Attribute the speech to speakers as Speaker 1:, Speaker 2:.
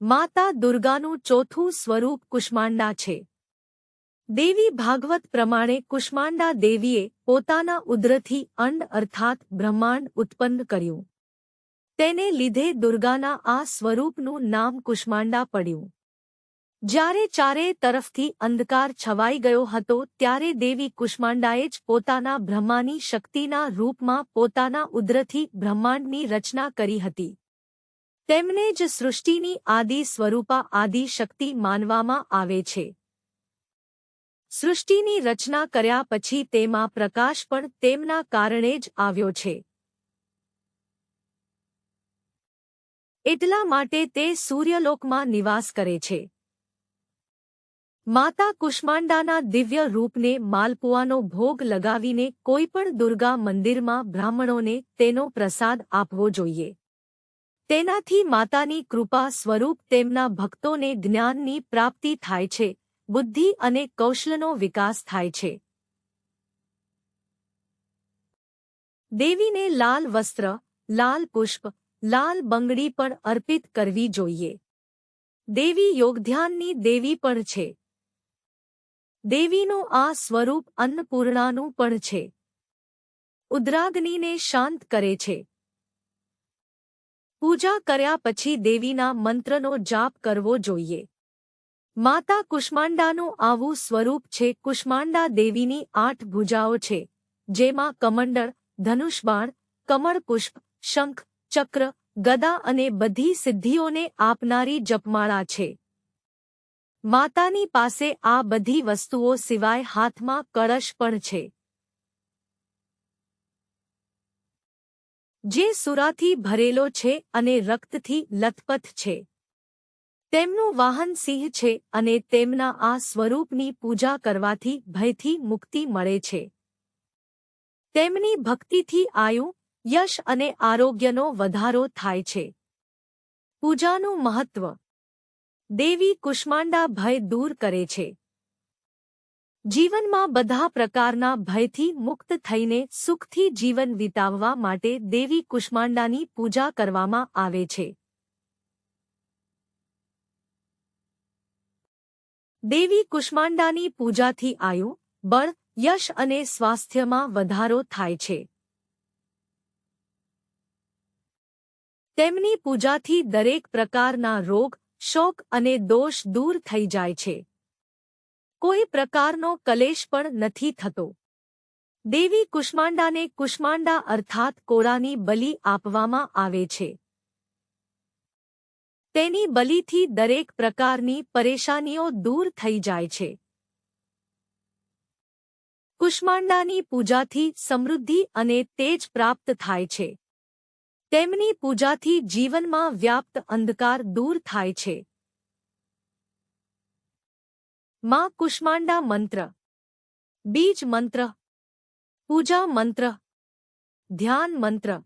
Speaker 1: માતા દુર્ગાનું ચોથું સ્વરૂપ કુષ્માંડા છે. દેવી ભાગવત પ્રમાણે કુષ્માંડા દેવીએ પોતાના ઉદ્રથી અંડ અર્થાત બ્રહ્માંડ ઉત્પન્ન કર્યું. તેને લીધે દુર્ગાના આ સ્વરૂપનું નામ કુષ્માંડા પડ્યું. જ્યારે ચારે તરફથી અંધકાર છવાઈ ગયો હતો ત્યારે દેવી કુષ્માંડાએ જ પોતાના બ્રહ્માની શક્તિના રૂપમાં પોતાના ઉદ્રથી બ્રહ્માંડની રચના કરી હતી. તેમને જ સૃષ્ટિની આદિ સ્વરૂપા આદિ શક્તિ માનવામાં આવે છે. સૃષ્ટિની રચના કર્યા પછી તેમાં પ્રકાશ પણ તેમના કારણે જ આવ્યો છે. એટલા માટે તે સૂર્યલોકમાં નિવાસ કરે છે. માતા કુષ્માંડાના દિવ્ય રૂપને માલપુઆનો ભોગ લગાવીને કોઈપણ દુર્ગા મંદિરમાં બ્રાહ્મણોને તેનો પ્રસાદ આપવો જોઈએ. તેનાથી માતાની કૃપા સ્વરૂપ તેમના ભક્તોને જ્ઞાનની પ્રાપ્તિ થાય છે, બુદ્ધિ અને કૌશલનો વિકાસ થાય છે. દેવીને લાલ વસ્ત્ર, લાલ પુષ્પ, લાલ બંગડી પણ અર્પિત કરવી જોઈએ. દેવી યોગધ્યાનની દેવી પણ છે. દેવીનું આ સ્વરૂપ અન્નપૂર્ણાનું પણ છે. ઉદ્રાગ્નિને શાંત કરે છે. પૂજા કર્યા પછી દેવીના મંત્રનો જાપ કરવો જોઈએ. માતા કુષ્માંડાનું આવું સ્વરૂપ છે, કુષ્માંડા દેવીની આઠ ભુજાઓ છે, જેમાં કમંડળ ધનુષબાણ કમળપુષ્પ, શંખ, ચક્ર, ગદા અને બધી સિદ્ધિઓને આપનારી જપમાળા છે. માતાની પાસે આ બધી વસ્તુઓ સિવાય હાથમાં કળશ પણ છે. જે સુરાથી ભરેલો છે અને રક્તથી લથપથ છે. તેમનું વાહન સિંહ છે અને તેમના આ સ્વરૂપની પૂજા કરવાથી ભયથી મુક્તિ મળે છે. તેમની ભક્તિથી આયુ, યશ અને આરોગ્યનો વધારો થાય છે. પૂજાનું મહત્વ. દેવી કુષ્માંડા ભય દૂર કરે છે. જીવનમાં બધા પ્રકારના ભયથી મુક્ત થઈને સુખથી જીવન વિતાવવા માટે દેવી કુષ્માંડાની પૂજા કરવામાં આવે છે. દેવી કુષ્માંડાની પૂજાથી આયુ, બળ, યશ અને સ્વાસ્થ્યમાં વધારો થાય છે. તેમની પૂજાથી દરેક પ્રકારના રોગ, શોક અને દોષ દૂર થઈ જાય છે. કોઈ પ્રકારનો કલેશ પણ નથી થતો. દેવી કુષ્માંડાને કુષ્માંડા અર્થાત કોળાની બલિ આપવામાં આવે છે. તેની બલિથી દરેક પ્રકારની પરેશાનીઓ દૂર થઈ જાય છે. કુષ્માંડાની પૂજાથી સમૃદ્ધિ અને તેજ પ્રાપ્ત થાય છે. તેમની પૂજાથી જીવનમાં વ્યાપ્ત અંધકાર દૂર થાય છે. માં કુષ્માંડા મંત્ર. બીજ મંત્ર. પૂજા મંત્ર. ધ્યાન મંત્ર.